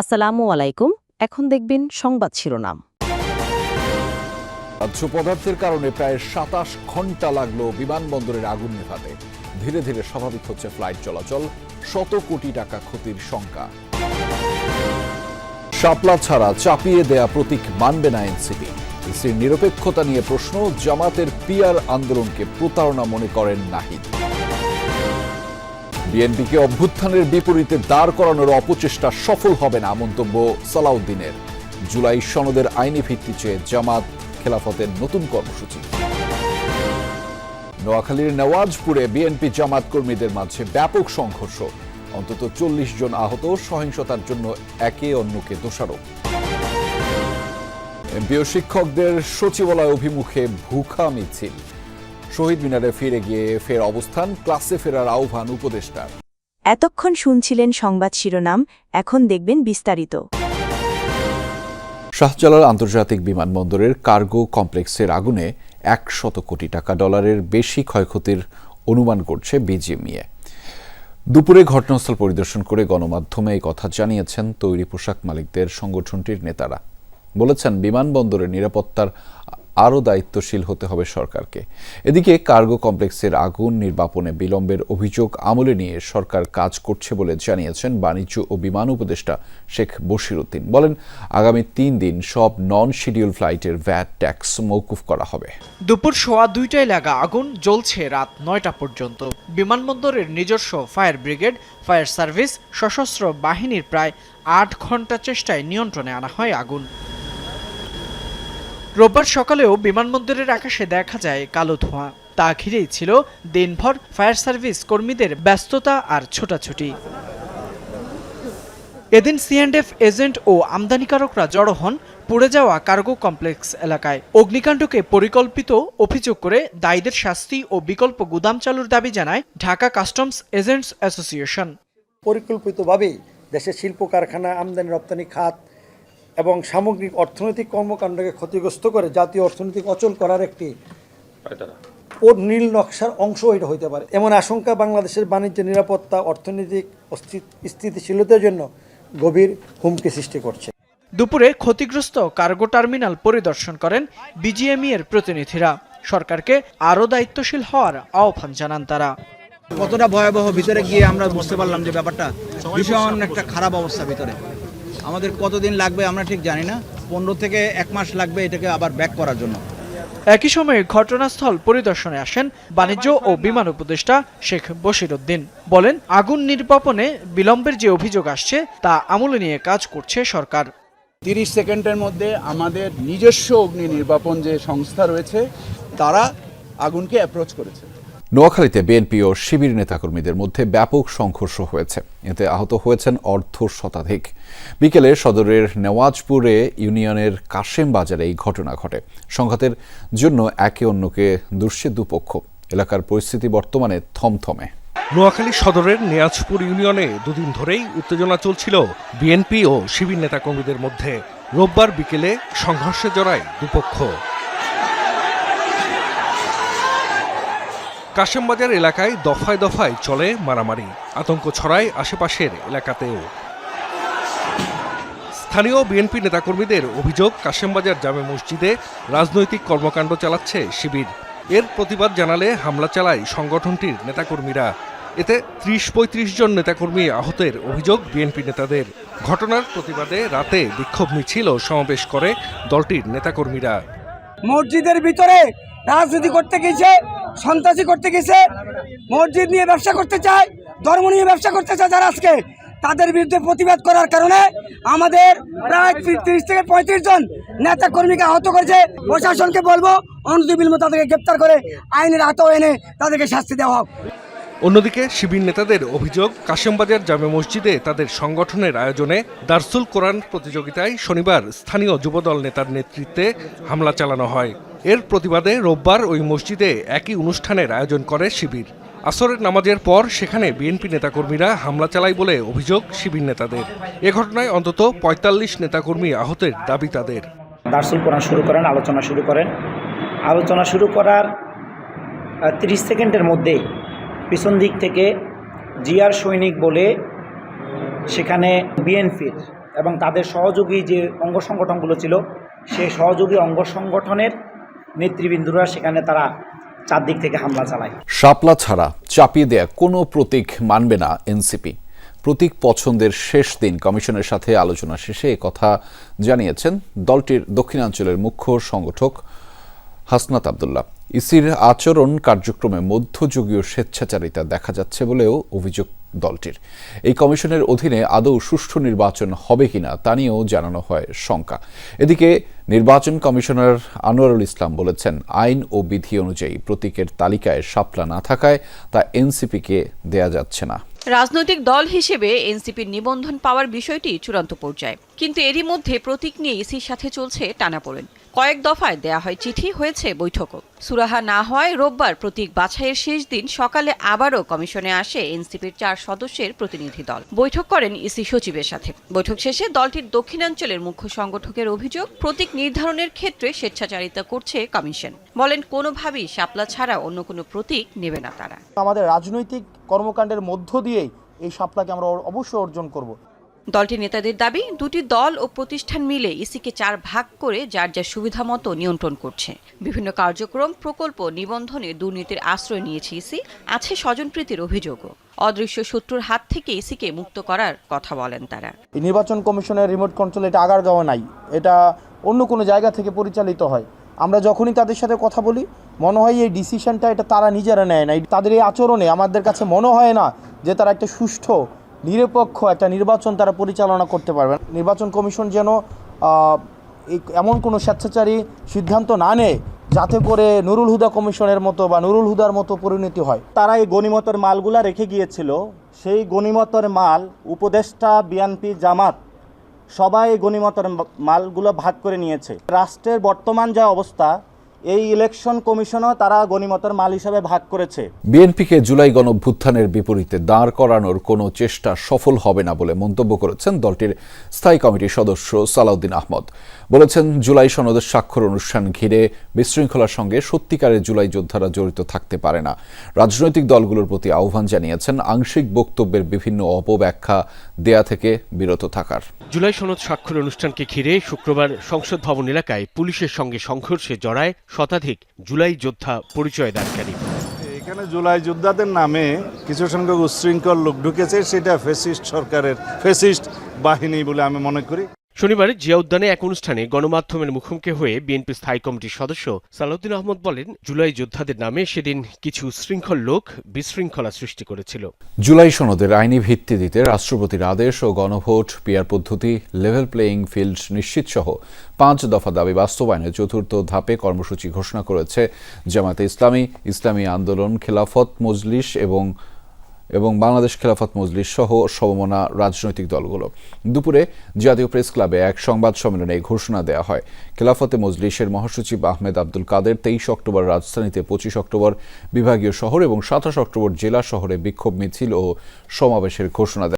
আসসালামু আলাইকুম। এখন দেখবেন সংবাদ শিরোনাম। রাজ্য পদার্থের কারণে প্রায় সাতাশ ঘণ্টা লাগল বিমানবন্দরের আগুন নেভাতে। ধীরে ধীরে স্বাভাবিক হচ্ছে ফ্লাইট চলাচল, শত কোটি টাকা ক্ষতির শঙ্কা। শাপলা ছাড়া চাপিয়ে দেয়া প্রতীক মানবে না এনসিপি। ইসির নিরপেক্ষতা নিয়ে প্রশ্ন, জামাতের পিয়ার আন্দোলনকে প্রতারণা মনে করেন নাহিদ। বিএনপিকে অভ্যুত্থানের বিপরীতে দাঁড় করানোর অপচেষ্টা সফল হবে না, মন্তব্য সালাউদ্দিনের। জুলাই সনদের আইনি ভিত্তি চেয়ে জামাত খেলাফতের নতুন কর্মসূচি। নোয়াখালীর নওয়াজপুরে বিএনপি জামাত কর্মীদের মাঝে ব্যাপক সংঘর্ষ। অন্তত চল্লিশ জন আহত, সহিংসতার জন্য একে অন্যকে দোষারোপ। এমপিও শিক্ষকদের সচিবালয় অভিমুখে ভুখা মিছিল। শহীদ মিনারে ফিরে গিয়ে ফের অবস্থান ক্লাসে ফেরার আহ্বান উপদেষ্টার। এতক্ষণ শুনছিলেন সংবাদ শিরোনাম এখন দেখবেন বিস্তারিত। শাহজালাল আন্তর্জাতিক বিমানবন্দরের কার্গো কমপ্লেক্সের আগুনে একশত কোটি টাকা ডলারের বেশি ক্ষয়ক্ষতির অনুমান করছে বিজিএমইএ। দুপুরে ঘটনাস্থল পরিদর্শন করে গণমাধ্যমে এই কথা জানিয়েছেন তৈরি পোশাক মালিকদের সংগঠনটির নেতারা। বলেছেন বিমানবন্দরের নিরাপত্তার আরও দায়িত্বশীল হতে হবে সরকারকে। এদিকে কার্গো কমপ্লেক্সের আগুন নির্বাপনে বিলম্বের অভিযোগ আমলে নিয়ে সরকার কাজ করছে বলে জানিয়েছেন বাণিজ্য ও বিমান উপদেষ্টা শেখ বশিরউদ্দিন বলেন, আগামী তিন দিন সব নন শিডিউল ফ্লাইটের ভ্যাট ট্যাক্স মৌকুফ করা হবে। দুপুর সোয়া দুইটায় লাগা আগুন জ্বলছে রাত নয়টা পর্যন্ত। বিমানবন্দরের নিজস্ব ফায়ার ব্রিগেড, ফায়ার সার্ভিস, সশস্ত্র বাহিনীর প্রায় আট ঘণ্টা চেষ্টায় নিয়ন্ত্রণে আনা হয় আগুন। রোববার সকালেও বিমানবন্দরের আকাশে দেখা যায় কালো ধোঁয়া। তা ঘিরেই ছিল দিনভর ফায়ার সার্ভিস কর্মীদের ব্যস্ততা আর ছোটাছুটি। এদিন সিএনডএফ এজেন্ট ও আমদানিকারকরা জড়ো হন পুড়ে যাওয়া কার্গো কমপ্লেক্স এলাকায়। অগ্নিকাণ্ডকে পরিকল্পিত অভিযোগ করে দায়ীদের শাস্তি ও বিকল্প গুদাম চালুর দাবি জানায় ঢাকা কাস্টমস এজেন্টস অ্যাসোসিয়েশন। পরিকল্পিতভাবে দেশের শিল্প কারখানা, আমদানি, রপ্তানি, খাত এবং সামগ্রিক অর্থনৈতিক কর্মকাণ্ডকে ক্ষতিগ্রস্ত করে জাতীয় অর্থনৈতিক অচল করার একটি নীল নকশার অংশ এটা হইতে পারে। এমন আশঙ্কা বাংলাদেশের বাণিজ্য নিরাপত্তা অর্থনৈতিক অস্থি- স্থিতিশীলতার জন্য গভীর হুমকি সৃষ্টি করছে। দুপুরে ক্ষতিগ্রস্ত কার্গো টার্মিনাল পরিদর্শন করেন বিজিএমই এর প্রতিনিধিরা। সরকারকে আরও দায়িত্বশীল হওয়ার আহ্বান জানান তারা। কতটা ভয়াবহ ভিতরে গিয়ে আমরা বুঝতে পারলাম যে ব্যাপারটা ভীষণ একটা খারাপ অবস্থা ভিতরে। আমাদের কতদিন লাগবে আমরা ঠিক জানি না। পনেরো থেকে এক মাস লাগবে এটাকে আবার ব্যাক করার জন্য। একই সময়ে ঘটনাস্থল পরিদর্শনে আসেন বাণিজ্য ও বিমান উপদেষ্টা শেখ বশিরউদ্দিন বলেন আগুন নির্বাপনে বিলম্বের যে অভিযোগ আসছে তা আমলে নিয়ে কাজ করছে সরকার। তিরিশ সেকেন্ডের মধ্যে আমাদের নিজস্ব অগ্নি নির্বাপন যে সংস্থা রয়েছে তারা আগুনকে অ্যাপ্রোচ করেছে। নোয়াখালীতে বিএনপি ও শিবির নেতাকর্মীদের মধ্যে ব্যাপক সংঘর্ষ হয়েছে। এতে আহত হয়েছেন অর্ধ শতাধিক। বিকেলে সদরের নেওয়াজপুরে ইউনিয়নের কাশেম বাজারে এই ঘটনা ঘটে। সংঘাতের জন্য একে অন্যকে দুষ্যে দুপক্ষ এলাকার পরিস্থিতি বর্তমানে থমথমে। নোয়াখালী সদরের নিয়াজপুর ইউনিয়নে দুদিন ধরেই উত্তেজনা চলছিল বিএনপি ও শিবির নেতাকর্মীদের মধ্যে। রোববার বিকেলে সংঘর্ষে জড়ায় দুপক্ষ। কাশেমবাজার এলাকায় দফায় দফায় চলে মারামারি। আতঙ্ক ছড়ায় আশেপাশের এলাকাতেও। স্থানীয় বিএনপি নেতাকর্মীদের অভিযোগ, কাশেমবাজার জামে মসজিদে রাজনৈতিক কর্মকাণ্ড চালাচ্ছে শিবির। এর প্রতিবাদ জানালে হামলা চালায় সংগঠনটির নেতাকর্মীরা। এতে ত্রিশ পঁয়ত্রিশ জন নেতাকর্মী আহতের অভিযোগ বিএনপি নেতাদের। ঘটনার প্রতিবাদে রাতে বিক্ষোভ মিছিল ও সমাবেশ করে দলটির নেতাকর্মীরা। মসজিদের ভিতরে রাজনীতি করতে গেছে, সন্ত্রাসী করতে গেছে, মসজিদ নিয়ে ব্যবসা করতে চায়, ধর্ম নিয়ে ব্যবসা করতে চায় যারা আজকে, তাদের বিরুদ্ধে প্রতিবাদ করার কারণে আমাদের প্রায় তিরিশ থেকে পঁয়ত্রিশ জন নেতা কর্মীকে আহত করেছে। প্রশাসনকে বলব অনতিবিলম্ব তাদেরকে গ্রেপ্তার করে আইনের আওতায় এনে তাদেরকে শাস্তি দেওয়া হোক। অন্যদিকে শিবির নেতাদের অভিযোগ, কাশেমবাজার জামে মসজিদে তাদের সংগঠনের আয়োজনে দারসুল কোরআন প্রতিযোগিতায় শনিবার স্থানীয় যুবদল নেতার নেতৃত্বে হামলা চালানো হয়। এর প্রতিবাদে রোববার ওই মসজিদে একই অনুষ্ঠানের আয়োজন করে শিবির। আসরের নামাজের পর সেখানে বিএনপি নেতাকর্মীরা হামলা চালায় বলে অভিযোগ শিবির নেতাদের। এ ঘটনায় অন্তত পঁয়তাল্লিশ নেতাকর্মী আহতের দাবি তাদের। দার্সুল কোরআন শুরু করেন, আলোচনা শুরু করেন। আলোচনা শুরু করার তিরিশ সেকেন্ডের মধ্যে পিছন দিক থেকে জিয়ার সৈনিক বলে সেখানে বিএনপির এবং তাদের সহযোগী যে অঙ্গ সংগঠনগুলো ছিল, সেই সহযোগী অঙ্গ সংগঠনের নেতৃবৃন্দরা সেখানে তারা চারদিক থেকে হামলা চালায়। শাপলা ছাড়া চাপিয়ে দেয়া কোনো প্রতীক মানবে না এনসিপি। প্রতীক পছন্দের শেষ দিন কমিশনের সাথে আলোচনা শেষে কথা জানিয়েছেন দলটির দক্ষিণাঞ্চলের মুখ্য সংগঠক হাসনাত আবদুল্লাহ। ইসির আচরণ কার্যক্রমে মধ্যযুগীয় স্বেচ্ছাচারিতা দেখা যাচ্ছে বলেও অভিযোগ দলটির। এই কমিশনের অধীনে আদৌ সুষ্ঠু নির্বাচন হবে কিনা তা নিয়েও জানানো হয় শঙ্কা। এদিকে নির্বাচন কমিশনার আনোয়ারুল ইসলাম বলেছেন, আইন ও বিধি অনুযায়ী প্রতীকের তালিকায় শাপলা না থাকায় তা এনসিপিকে দেয়া যাচ্ছে না। রাজনৈতিক দল হিসেবে এনসিপির নিবন্ধন পাওয়ার বিষয়টি চূড়ান্ত পর্যায়ে। কিন্তু এরই মধ্যে প্রতীক নিয়ে ইসির সাথে চলছে টানাপোড়েন। কয়েক দফায় দেয়া হয় চিঠি, হয়েছে বৈঠকও। সুরাহা না হওয়ায় রোববার প্রতীক বাছাইয়ের শেষ দিন সকালে আবারও কমিশনে আসে এনসিপির চার সদস্যের প্রতিনিধি দল। বৈঠক করেন ইসি সচিবের সাথে। বৈঠক শেষে দলটির দক্ষিণাঞ্চলের মুখ্য সংগঠকের অভিযোগ, প্রতীক নির্ধারণের ক্ষেত্রে স্বেচ্ছাচারিতা করছে কমিশন। বলেন, কোনোভাবেই শাপলা ছাড়া অন্য কোনো প্রতীক নেবে না তারা। আমাদের রাজনৈতিক কর্মকাণ্ডের মধ্য দিয়েই এই সাপলাকে আমরা অবশ্যই অর্জন করব। দলটির নেতাদের দাবি, দুটি দল ও প্রতিষ্ঠান মিলে ইসিকে চার ভাগ করে যার যার সুবিধা মতো নিয়ন্ত্রণ করছে। বিভিন্ন কার্যক্রম, প্রকল্প, নিবন্ধনে দুর্নীতির আশ্রয় নিয়েছে ইসি, আছে স্বজনপ্রীতির অভিযোগও। অদৃশ্য শত্রুর হাত থেকে ইসিকে মুক্ত করার কথা বলেন তারা। নির্বাচন কমিশনের রিমোট কন্ট্রোল এটা আগারগাঁও নাই, এটা অন্য কোনো জায়গা থেকে পরিচালিত হয়। আমরা যখনই তাদের সাথে কথা বলি, মনে হয় এই ডিসিশনটা এটা তারা নিজেরা নেয় না তাদের এই আচরণে আমাদের কাছে মনে হয় না যে তারা একটা সুষ্ঠু নিরপেক্ষ একটা নির্বাচন তারা পরিচালনা করতে পারবে নির্বাচন কমিশন যেন এমন কোনো স্বেচ্ছাচারী সিদ্ধান্ত না নেয় যাতে করে নুরুল হুদা কমিশনের মতো বা নুরুল হুদার মতো পরিণতি হয়। তারা এই গণিমতের মালগুলা রেখে গিয়েছিল। সেই গণিমতের মাল উপদেষ্টা বিএনপি জামাত সবাই এই গণিমতের মালগুলো ভাগ করে নিয়েছে। রাষ্ট্রের বর্তমান যা অবস্থা এই ইলেকশন কমিশনও তারা গণিমতের মাল হিসাবে ভাগ করেছে। বিএনপিকে জুলাই গণভ্যুত্থানের বিপরীতে দাঁড় করানোর কোনো চেষ্টা সফল হবে না বলে মন্তব্য করেছেন দলটির স্থায়ী কমিটির সদস্য সালাউদ্দিন আহমদ। বলেছেন জুলাই সনদের স্বাক্ষর অনুষ্ঠান ঘিরে বিশৃঙ্খলার সঙ্গে সত্যিকারের জুলাই যোদ্ধারা জড়িত থাকতে পারে না। রাজনৈতিক দলগুলোর প্রতি আহ্বান জানিয়েছেন আংশিক বক্তব্যের বিভিন্ন অপব্যাখ্যা দেয়া থেকে বিরত থাকার। জুলাই সনদ স্বাক্ষর অনুষ্ঠানকে ঘিরে শুক্রবার সংসদ ভবন এলাকায় পুলিশের সঙ্গে সংঘর্ষে জড়ায় শতাধিক জুলাই যোদ্ধা পরিচয় দানকারী। এখানে জুলাই যোদ্ধাদের নামে কিছু সংখ্যক উচ্ছৃঙ্খল লোক ঢুকেছে সেটা ফেসিস্ট সরকারের ফেসিস্ট বাহিনী বলে আমি মনে করি। শনিবার জিয়া উদ্যানে এক অনুষ্ঠানে গণমাধ্যমের মুখোমুখি হয়ে বিএনপি স্থায়ী কমিটির সদস্য সালাউদ্দিন আহমদ বলেন, জুলাই যোদ্ধাদের নামে সেদিন কিছু শৃঙ্খল লোক বিশৃঙ্খলা সৃষ্টি করেছিল। জুলাই সনদের আইনি ভিত্তি দিতে রাষ্ট্রপতির আদেশ ও গণভোট, পিয়ার পদ্ধতি লেভেল প্লেয়িং ফিল্ড নিশ্চিত সহ পাঁচ দফা দাবি বাস্তবায়নে চতুর্থ ধাপে কর্মসূচি ঘোষণা করেছে জামাতে ইসলামী ইসলামী আন্দোলন, খেলাফত, মজলিস এবং এবং বাংলাদেশ খেলাফত মজলিস সহ সমমনা রাজনৈতিক দলগুলো। দুপুরে জাতীয় প্রেস ক্লাবে এক সংবাদ সম্মেলনে ঘোষণা দেওয়া হয়। খেলাফতে মজলিসের মহাসচিব আহমেদ আব্দুল কাদের তেইশ অক্টোবর রাজধানীতে পঁচিশ অক্টোবর বিভাগীয় শহর এবং সাতাশ অক্টোবর জেলা শহরে বিক্ষোভ মিছিল ও সমাবেশের ঘোষণা